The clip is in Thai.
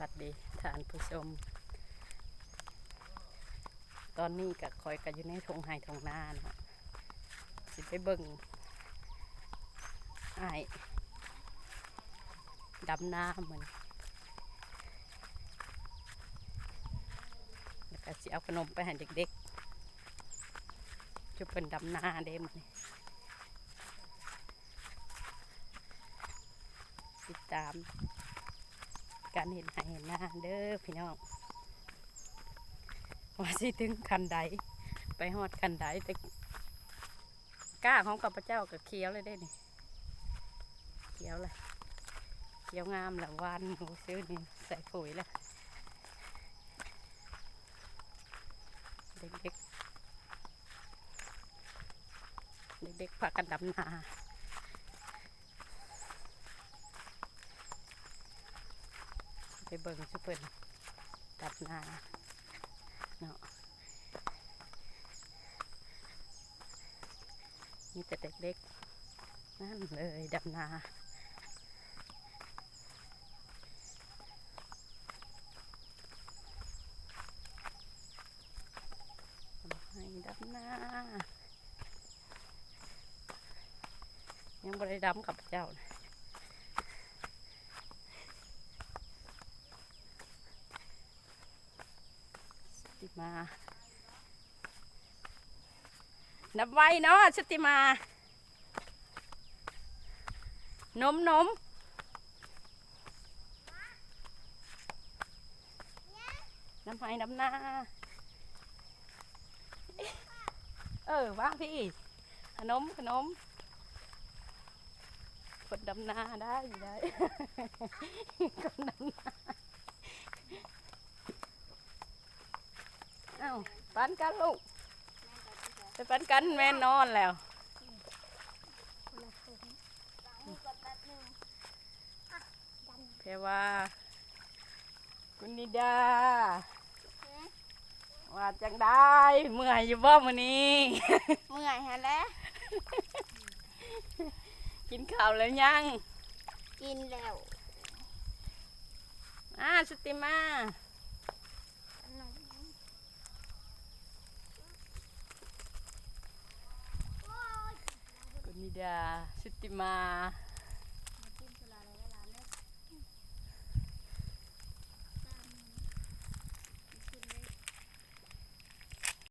วัสดีท่านผู้ชม ตอนนี้กับคอยกันอยู่ในทงไห้ทงนาเนาะสิไปเบิ่งไอ้ดำน้ำมันแล้วก็สิเอาขนมไปให้เด็กๆจะเป็นดำน้าเด้มันติดตาม การเห็นไห้เห็นหน้าเด้อพี่น้องว่าสิถึงคันใดไปฮอดคันใดแต่ก้าของกับพระเจ้ากับเคี้ยวเลยได้นี่เคี้ยวเลยเคี้ยวงามละวานหมูซื้อนี่ใส่ปุ๋ยแล้วเด็กๆเด็กๆพากันดำนา ไปเบิ่งซุเปินดับนาเนาะมีแต่เด็กๆ นั่นเลยดับนาให้ดับนายังบริดำกับเจ้านะ มา นับไว้เนาะชุติมา นมนมน้ำไห้น้ำหน้า เออว่างพี่ ขนม ขนมคนดำนาได้อยู่ได้ คนดำนา เอ้า ปันกันลูกไปปันกันแม่นอนแล้วเพรว่าคุณนิดาว่าจังได้เมื่อยอยู่บ่มื้อนี้เมื่อยฮะแล้วกินข้าวแล้วยัง กินแล้วอ่าสติมา คุณนิดาสติมา